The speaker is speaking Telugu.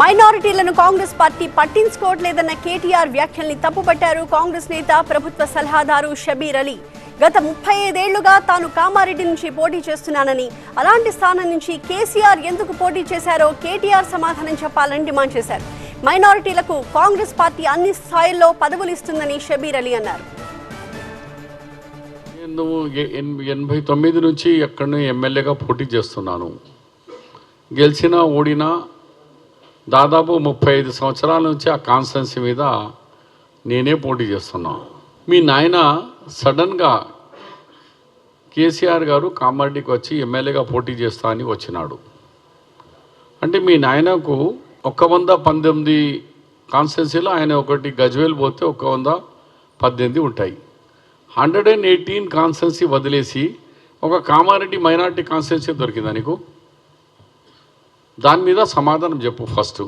మైనారిటీలను కాంగ్రెస్ పార్టీ పట్టించుకోవట్లేదన్న కేటీఆర్ వ్యాఖ్యల్ని తప్పుపట్టారు కాంగ్రెస్ నేత ప్రభుత్వ సలహాదారు షబీర్ అలీ. గత ముప్పై ఐదేళ్ళుగా తాను కామారెడ్డి నుంచి పోటీ చేస్తున్నానని అలాంటి స్థానం నుంచి కేసీఆర్ ఎందుకు పోటీ చేశారో కేటీఆర్ సమాధానం చెప్పాలని డిమాండ్ చేశారు. మైనారిటీలకు కాంగ్రెస్ పార్టీ అన్ని స్థాయిల్లో పదవులు ఇస్తుందని షబీర్ అలీ అన్నారు. నేను ఎనభై తొమ్మిది నుంచి ఎక్కడి ఎమ్మెల్యేగా పోటీ చేస్తున్నాను. గెలిచినా ఓడినా దాదాపు ముప్పై ఐదు సంవత్సరాల నుంచి ఆ కాన్స్టెన్సీ మీద నేనే పోటీ చేస్తున్నాను మీ నాయన సడన్గా కేసీఆర్ గారు కామారెడ్డికి వచ్చి ఎమ్మెల్యేగా పోటీ చేస్తా అని వచ్చినాడు. అంటే మీ నాయనకు ఒక వంద పంతొమ్మిది కాన్స్టెన్సీలో ఆయన ఒకటి గజ్వేల్ పోతే ఒక వంద పద్దెనిమిది ఉంటాయి. హండ్రెడ్ అండ్ ఎయిటీన్ కాన్స్టెన్సీ వదిలేసి ఒక కామారెడ్డి మైనార్టీ కాన్స్టెన్సీ దొరికిందా నీకు? దాని మీద సమాధానం చెప్పు ఫస్ట్.